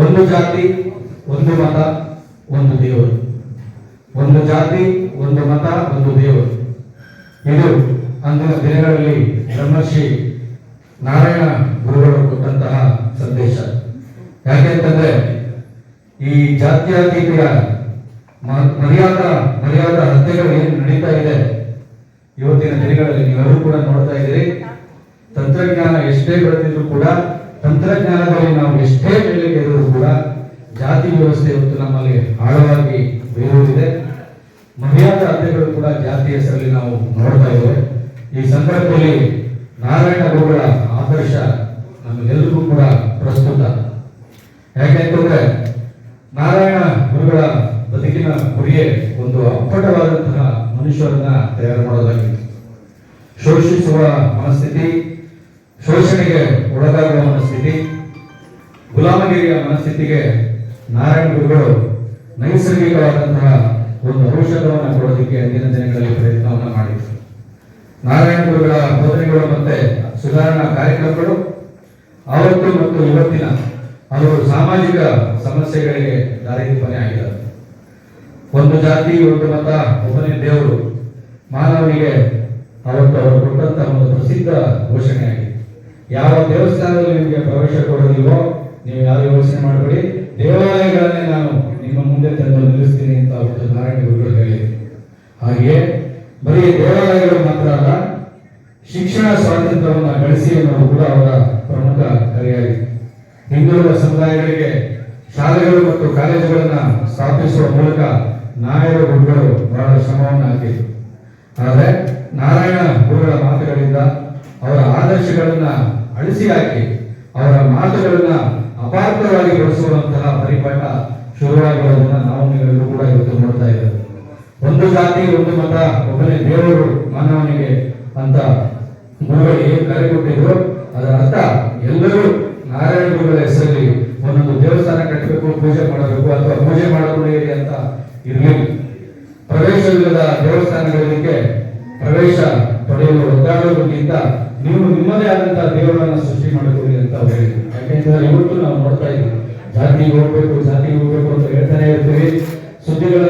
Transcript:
ಒಂದು ಜಾತಿ, ಒಂದು ಮತ, ಒಂದು ದೇವರು. ಒಂದು ಜಾತಿ, ಒಂದು ಮತ, ಒಂದು ದೇವರು. ಇದು ಅಂದಿನ ದಿನಗಳಲ್ಲಿ ಬ್ರಹ್ಮರ್ಷಿ ನಾರಾಯಣ ಗುರುಗಳು ಕೊಟ್ಟಂತಹ ಸಂದೇಶ. ಯಾಕೆಂತಂದ್ರೆ ಈ ಜಾತ್ಯತೀತ ಮ- ಮರ್ಯಾದ ಮರ್ಯಾದ ಹತ್ಯೆಗಳು ಏನು ನಡೀತಾ ಇದೆ, ಇವತ್ತಿನ ದಿನಗಳಲ್ಲಿ ನೀವೆಲ್ಲರೂ ಕೂಡ ನೋಡ್ತಾ ಇದ್ದೀರಿ. ತಂತ್ರಜ್ಞಾನ ಎಷ್ಟೇ ಬೆಳೆದಿದ್ರು ಕೂಡ ತಂತ್ರಜ್ಞಾನದಲ್ಲಿ ನಾವು ಎಷ್ಟೇ ಬೆಳಕಿದ್ರು ಕೂಡ ಜಾತಿ ವ್ಯವಸ್ಥೆ ಇವತ್ತು ನಮ್ಮಲ್ಲಿ ಆಳವಾಗಿ ಬೇರೂರಿದೆ ಮಹಿಳಾ ಅಧ್ಯಗಳು ಕೂಡ ಜಾತಿ ಹೆಸರಲ್ಲಿ ನಾವು ನೋಡ್ತಾ ಇದ್ದೇವೆ. ಈ ಸಂದರ್ಭದಲ್ಲಿ ನಾರಾಯಣ ಗುರುಗಳ ಆದರ್ಶ ನಮಗೆಲ್ಲರಿಗೂ ಕೂಡ ಪ್ರಸ್ತುತ. ಯಾಕೆಂತಂದ್ರೆ ನಾರಾಯಣ ಗುರುಗಳ ಬದುಕಿನ ಗುರಿಯೇ ಒಂದು ಅಪ್ಪಟವಾದಂತಹ ಮನುಷ್ಯರನ್ನ ತಯಾರು ಮಾಡೋದಾಗಿದೆ. ಶೋಷಿಸುವ ಮನಸ್ಥಿತಿ ಶೋಷಣೆಗೆ ಒಳಗಾಗುವ ಮನಸ್ಥಿತಿ, ಗುಲಾಮಗಿರಿಯ ಮನಸ್ಥಿತಿಗೆ ನಾರಾಯಣ ಗುರುಗಳು ನೈಸರ್ಗಿಕವಾದಂತಹ ಒಂದು ಔಷಧವನ್ನು ಕೊಡೋದಕ್ಕೆ ಅಂದಿನ ದಿನಗಳಲ್ಲಿ ಪ್ರಯತ್ನವನ್ನು ಮಾಡಿದರು. ನಾರಾಯಣ ಗುರುಗಳ ಬೋಧನೆಗಳು ಮತ್ತೆ ಸುಧಾರಣಾ ಕಾರ್ಯಕ್ರಮಗಳು ಅವತ್ತು ಮತ್ತು ಇವತ್ತಿನ ಅವರು ಸಾಮಾಜಿಕ ಸಮಸ್ಯೆಗಳಿಗೆ ದಾರಿದೀಪನೆ ಆಗಿದ್ದಾರೆ ಒಂದು ಜಾತಿ, ಒಂದು ಮತ, ಒಬ್ಬನೇ ದೇವರು ಮಾನವನಿಗೆ ಅವತ್ತು ಅವರು ಕೊಟ್ಟಂತಹ ಒಂದು ಪ್ರಸಿದ್ಧ ಘೋಷಣೆಯಾಗಿದೆ. ಯಾವ ದೇವಸ್ಥಾನದಲ್ಲಿ ನಿಮಗೆ ಪ್ರವೇಶ ಕೊಡೋದಿಲ್ವೋ, ನೀವು ಯಾವ ಯೋಚನೆ ಮಾಡಬೇಡಿ. ದೇವಾಲಯಗಳನ್ನೇ ನಾನು ನಿಮ್ಮ ಮುಂದೆ ತಂದು ನಿಲ್ಲಿಸ್ತೀನಿ ಅಂತ ಅವರು ನಾರಾಯಣ ಗುರುಗಳು ಹೇಳಿದರು. ಹಾಗೆಯೇ ಬರೀ ದೇವಾಲಯಗಳು ಮಾತ್ರ ಅಲ್ಲ, ಶಿಕ್ಷಣ ಸ್ವಾತಂತ್ರ್ಯವನ್ನು ಗಳಿಸಿ ಅನ್ನೋದು ಕೂಡ ಅವರ ಪ್ರಮುಖ ಕರೆಯಾಗಿದೆ. ಹಿಂದುಳಿದ ಸಮುದಾಯಗಳಿಗೆ ಶಾಲೆಗಳು ಮತ್ತು ಕಾಲೇಜುಗಳನ್ನು ಸ್ಥಾಪಿಸುವ ಮೂಲಕ ನಾಯಕ ಗುರುಗಳು ಬಹಳ ಶ್ರಮವನ್ನು ಹಾಕಿದರು. ಆದರೆ ನಾರಾಯಣ ಗುರುಗಳ ಮಾತುಗಳಿಂದ ಅವರ ಆದರ್ಶಗಳನ್ನ ಅಳಿಸಿ ಹಾಕಿ ಅವರ ಮಾತುಗಳನ್ನ ಅಪಾರ್ಥವಾಗಿ ಬಳಸುವಂತಹ ಪರಿಪಾಠ ಶುರುವಾಗಿರೋದನ್ನ ನಾವು ನೀವೆಲ್ಲರೂ ಕೂಡ ಇವತ್ತು ನೋಡ್ತಾ ಇದ್ದೇವೆ ಒಂದು ಜಾತಿ, ಒಂದು ಮತ, ಒಬ್ಬನೇ ದೇವರು ಮಾನವನಿಗೆ ಅಂತ ಗುರುಗಳು ಏನು ಕರೆ ಕೊಟ್ಟಿದ್ರು. ಅದರ ಅರ್ಥ, ಎಲ್ಲರೂ ನಾರಾಯಣ ಗುರುಗಳ ಹೆಸರಲ್ಲಿ ಒಂದೊಂದು ದೇವಸ್ಥಾನ ಕಟ್ಟಬೇಕು, ಪೂಜೆ ಮಾಡಬೇಕು ಅಥವಾ ಪೂಜೆ ಮಾಡಿಕೊಳ್ಳಿರಿ ಅಂತ ಇರಲಿಲ್ಲ. ಪ್ರವೇಶವಿಲ್ಲದ ದೇವಸ್ಥಾನಗಳಿಗೆ ಪ್ರವೇಶ ಪಡೆಯಲು ಒದ್ದಾಡೋದಕ್ಕಿಂತ ನೀವು ನಿಮ್ಮದೇ ಆದಂತಹ ದೇವರನ್ನ ಸೃಷ್ಟಿ ಮಾಡಿಕೊಳ್ಳಿ ಅಂತ ಹೇಳಿದ್ರು. ಯಾಕೆಂದ್ರೆ ಇವತ್ತು ನಾವು ನೋಡ್ತಾ ಇದ್ದೀವಿ. ಜಾತಿಗೆ ಹೋಗ್ಬೇಕು ಜಾತಿಗೆ ಹೋಗ್ಬೇಕು ಅಂತ ಹೇಳ್ತಾನೆ ಇರ್ತೀವಿ. ಸುದ್ದಿಗಳ